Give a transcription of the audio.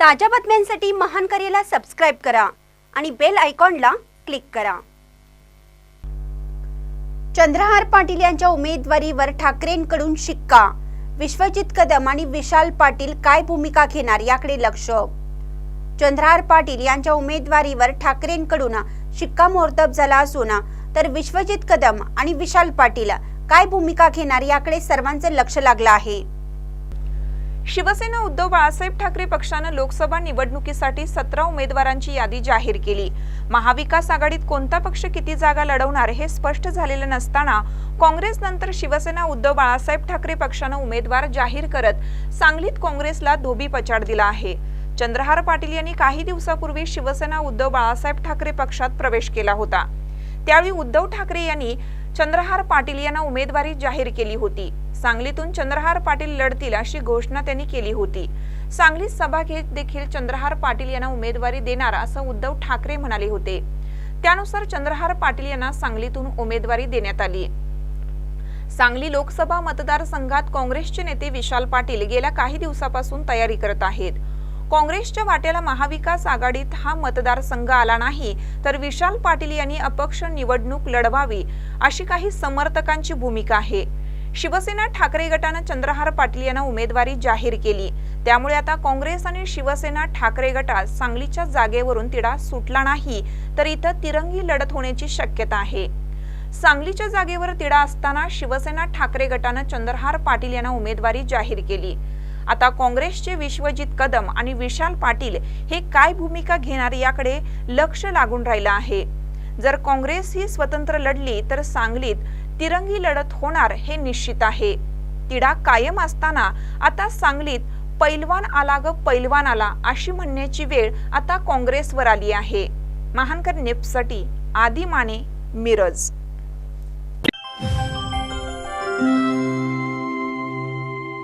ताज्या बातम्यांसाठी महान करेला सबस्क्राईब करा आणि बेल आयकॉनला क्लिक करा. चंद्रहार पाटील यांच्या उमेदवारीवर ठाकरेंकडून शिक्का. विश्वजित कदम आणि विशाल पाटील काय भूमिका घेणार याकडे लक्ष. चंद्रहार पाटील यांच्या उमेदवारीवर ठाकरेंकडून शिक्कामोर्तब झाला असून तर विश्वजित कदम आणि विशाल पाटील काय भूमिका घेणार याकडे सर्वांचं लक्ष लागलं आहे. शिवसेना उद्धव बाळासाहेब ठाकरे पक्षानं लोकसभा निवडणुकीसाठी सतरा उमेदवारांची यादी जाहीर केली. महाविकास आघाडीत कोणता पक्ष किती जागा लढवणार हे स्पष्ट झालेलं नसताना काँग्रेस नंतर शिवसेना उद्धव बाळासाहेब ठाकरे पक्षानं उमेदवार जाहीर करत सांगलीत काँग्रेसला धोबी पछाड दिला आहे. चंद्रहार पाटील यांनी काही दिवसापूर्वी शिवसेना उद्धव बाळासाहेब ठाकरे पक्षात प्रवेश केला होता. त्यावेळी उद्धव ठाकरे यांनी चंद्रहार पाटील यांना उमेदवारी जाहीर केली होती. सांगलीतून चंद्रहार पाटील लढतील अशी घोषणा त्यांनी केली होती. सांगलीत सभा घेत देखील चंद्रहार पाटील यांना उमेदवारी देणार असं उद्धव ठाकरे म्हणाले होते. त्यानुसार चंद्रहार पाटील यांना सांगलीतून उमेदवारी देण्यात आली. सांगली लोकसभा मतदारसंघात काँग्रेसचे नेते विशाल पाटील गेल्या काही दिवसापासून तयारी करत आहेत. काँग्रेसच्या वाट्याला महाविकास आघाडीत हा मतदारसंघ आला नाही तर विशाल पाटील यांनी अपक्ष निवडणूक लढवावी अशी काही समर्थकांची भूमिका आहे. शिवसेना ठाकरे गटानं चंद्रहार पाटील यांना उमेदवारी जाहीर केली. त्यामुळे आता काँग्रेस आणि शिवसेना ठाकरे गटात सांगलीच्या जागेवरून तिढा सुटला नाही तर इथं तिरंगी लढत होण्याची शक्यता आहे. सांगलीच्या जागेवर तिढा असताना शिवसेना ठाकरे गटानं चंद्रहार पाटील यांना उमेदवारी जाहीर केली. आता काँग्रेसचे विश्वजित कदम आणि विशाल पाटील हे काय भूमिका घेणार याकडे लक्ष लागून राहिलं आहे. जर काँग्रेस ही स्वतंत्र लढली तर सांगलीत तिरंगी लढत होणार हे निश्चित आहे. तिढा कायम असताना आता सांगलीत पैलवान आला ग पैलवान आला अशी म्हणण्याची वेळ आता काँग्रेसवर आली आहे. महानकर नेपसाठी आदी माने मिरज.